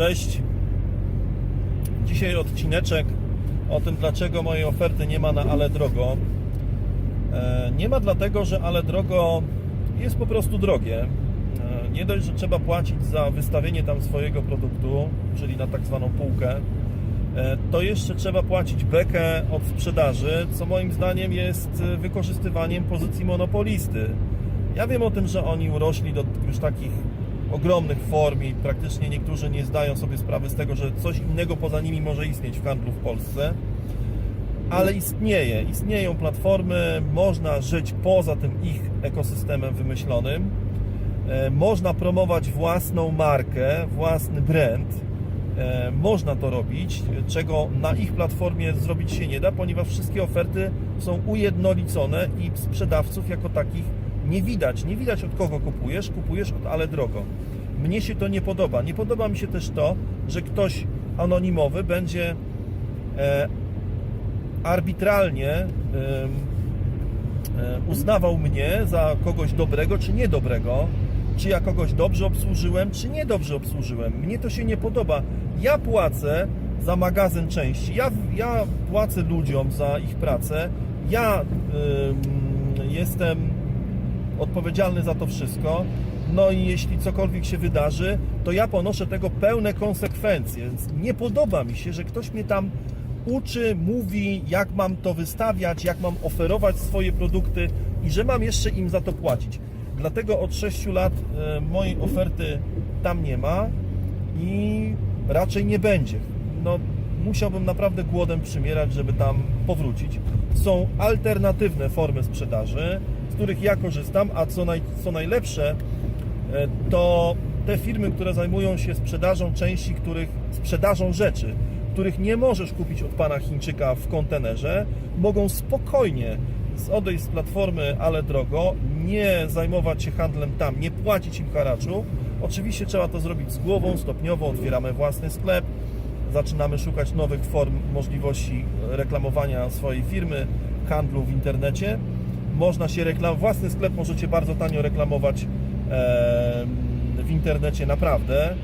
Cześć. Dzisiaj odcineczek o tym, dlaczego mojej oferty nie ma na Ale Drogo. E, Nie ma dlatego, że Ale Drogo jest po prostu drogie. E, Nie dość, że trzeba płacić za wystawienie tam swojego produktu, czyli na tak zwaną półkę, e, to jeszcze trzeba płacić bekę od sprzedaży, co moim zdaniem jest wykorzystywaniem pozycji monopolisty. Ja wiem o tym, że oni urośli do już takich ogromnych form i praktycznie niektórzy nie zdają sobie sprawy z tego, że coś innego poza nimi może istnieć w handlu w Polsce. Ale istnieje, istnieją platformy, można żyć poza tym ich ekosystemem wymyślonym. E, Można promować własną markę, własny brand. E, Można to robić, czego na ich platformie zrobić się nie da, ponieważ wszystkie oferty są ujednolicone i sprzedawców jako takich nie widać. Nie widać od kogo kupujesz, kupujesz od ale drogo. Mnie się to nie podoba. Nie podoba mi się też to, że ktoś anonimowy będzie e, arbitralnie e, uznawał mnie za kogoś dobrego czy niedobrego, czy ja kogoś dobrze obsłużyłem, czy niedobrze obsłużyłem. Mnie to się nie podoba. Ja płacę za magazyn części, ja, ja płacę ludziom za ich pracę, ja em, jestem odpowiedzialny za to wszystko. No i jeśli cokolwiek się wydarzy, to ja ponoszę tego pełne konsekwencje. Więc nie podoba mi się, że ktoś mnie tam uczy, mówi, jak mam to wystawiać, jak mam oferować swoje produkty i że mam jeszcze im za to płacić. Dlatego od 6 lat e, mojej oferty tam nie ma i raczej nie będzie. No, musiałbym naprawdę głodem przymierać, żeby tam powrócić. Są alternatywne formy sprzedaży, których ja korzystam, a co, naj, co najlepsze, e, to te firmy, które zajmują się sprzedażą części, których sprzedażą rzeczy, których nie możesz kupić od pana Chińczyka w kontenerze, mogą spokojnie odejść z platformy, ale drogo, nie zajmować się handlem tam, nie płacić im haraczu. Oczywiście trzeba to zrobić z głową, stopniowo otwieramy własny sklep, zaczynamy szukać nowych form możliwości reklamowania swojej firmy, handlu w internecie. Można się reklamować, własny sklep możecie bardzo tanio reklamować w internecie naprawdę. E,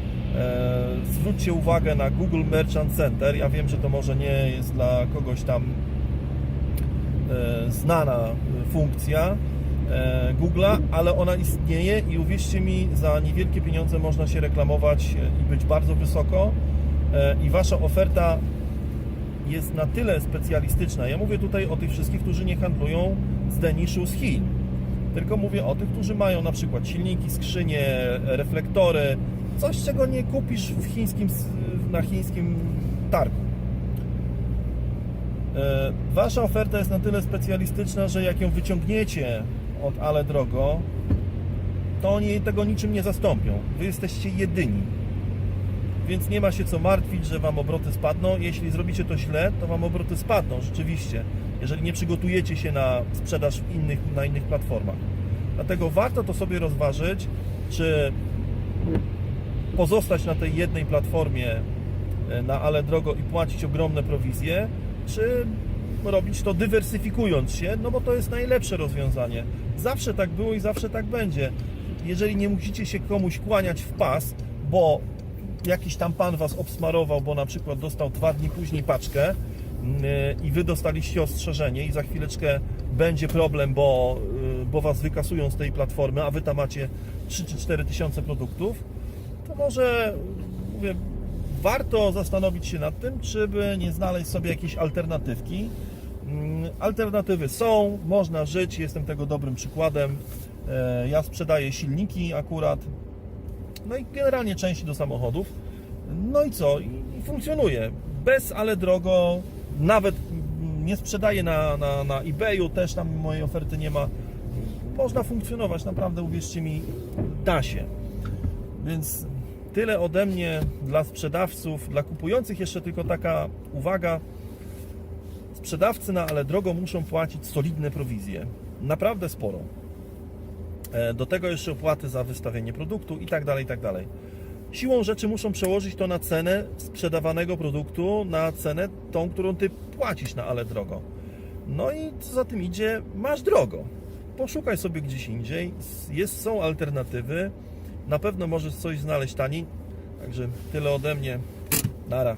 Zwróćcie uwagę na Google Merchant Center. Ja wiem, że to może nie jest dla kogoś tam e, znana funkcja e, Google'a, ale ona istnieje i uwierzcie mi, za niewielkie pieniądze można się reklamować i być bardzo wysoko i Wasza oferta jest na tyle specjalistyczna. Ja mówię tutaj o tych wszystkich, którzy nie handlują z deniszu z Chin. Tylko mówię o tych, którzy mają na przykład silniki, skrzynie, reflektory, coś czego nie kupisz w chińskim, na chińskim targu. E, Wasza oferta jest na tyle specjalistyczna, że jak ją wyciągniecie od ale drogo, to oni tego niczym nie zastąpią. Wy jesteście jedyni. Więc nie ma się co martwić, że Wam obroty spadną. Jeśli zrobicie to źle, to Wam obroty spadną, rzeczywiście. Jeżeli nie przygotujecie się na sprzedaż innych, na innych platformach. Dlatego warto to sobie rozważyć, czy pozostać na tej jednej platformie e, na ale drogo i płacić ogromne prowizje, czy robić to dywersyfikując się, no bo to jest najlepsze rozwiązanie. Zawsze tak było i zawsze tak będzie. Jeżeli nie musicie się komuś kłaniać w pas, bo jakiś tam pan was obsmarował, bo na przykład dostał dwa dni później paczkę i wy dostaliście ostrzeżenie i za chwileczkę będzie problem, bo, y, bo was wykasują z tej platformy, a wy tam macie 3 czy 4 tysiące produktów, to może mówię, warto zastanowić się nad tym, czy by nie znaleźć sobie jakiejś alternatywki. Mm, Alternatywy są, można żyć, jestem tego dobrym przykładem. E, Ja sprzedaję silniki akurat, no i generalnie części do samochodów. No i co? I funkcjonuje. Bez, ale drogo. Nawet nie sprzedaję na, na, na eBayu, też tam mojej oferty nie ma. Można funkcjonować, naprawdę uwierzcie mi, da się. Więc tyle ode mnie dla sprzedawców, dla kupujących jeszcze tylko taka uwaga. Sprzedawcy na ale drogo muszą płacić solidne prowizje. Naprawdę sporo. E, Do tego jeszcze opłaty za wystawienie produktu i tak dalej, i tak dalej. Siłą rzeczy muszą przełożyć to na cenę sprzedawanego produktu, na cenę tą, którą ty płacisz na ale drogo. No i co za tym idzie, masz drogo. Poszukaj sobie gdzieś indziej, jest, są alternatywy, na pewno możesz coś znaleźć taniej. Także tyle ode mnie. Nara.